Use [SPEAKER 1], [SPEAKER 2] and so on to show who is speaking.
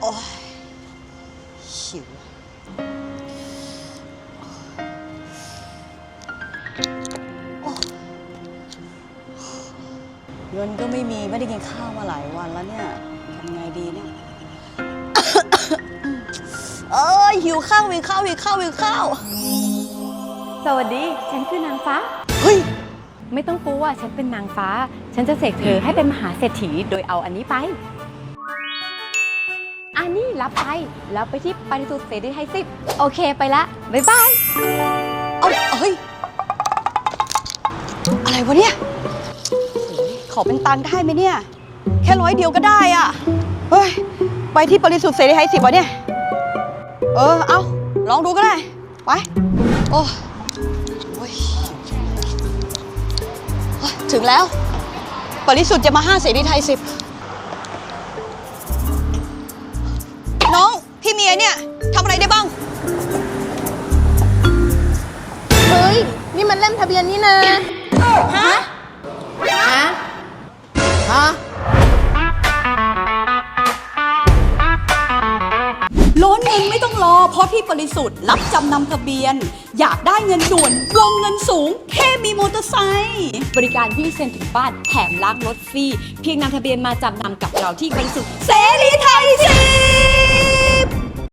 [SPEAKER 1] โอ้ยหิวโอ้เงินก็ไม่มี ไม่ได้กินข้าวมาหลายวันแล้วเนี่ยทำไงดีเนี่ย เอ้ยหิวข้าวหิวข้าวหิวข้าวหิวข้าว
[SPEAKER 2] สวัสดี ฉันคือนางฟ้า
[SPEAKER 1] เฮ้ย
[SPEAKER 2] ไม่ต้องกลัว ฉันเป็นนางฟ้า ฉันจะเสกเธอให้เป็นมหาเศรษฐี โดยเอาอันนี้ไป อันนี้รับไป แล้วไปที่ปฏิสุทธิ์เสรีไทยสิบโอเคไปละ บ๊ายบาย
[SPEAKER 1] เอาเฮ้ย อะไรวะเนี่ยโอ้ยขอเป็นตังค์ได้ไหมเนี่ย แค่ร้อยเดียวก็ได้อะเฮ้ย ไปที่บริสุทธิ์เสรีไทยสิบวะเนี่ย เออ เอาลองดูก็ได้ ไป โอ้โอ้ยโอ้ย ถึงแล้วบริสุทธิ์จะมาห้าเสรีไทยสิบ ยเนี่ยทำอะไรได้บ้าง
[SPEAKER 3] เฮ้ย นี่มันเล่มทะเบียนนี่นะ
[SPEAKER 1] ฮะ
[SPEAKER 3] ฮะ ฮะ
[SPEAKER 1] โล้นเงินไม่ต้องรอ เพราะพี่บริสุทธิ์รับจำนำทะเบียน อยากได้เงินด่วนวงเงินสูง แค่มีมอเตอร์ไซค์
[SPEAKER 2] บริการวิ่งเซ็นถึงบ้านแถมล้างรถฟรี เพียงนำทะเบียนมาจำนำกับเราที่บริสุทธิ์
[SPEAKER 1] เสรีไทยสิ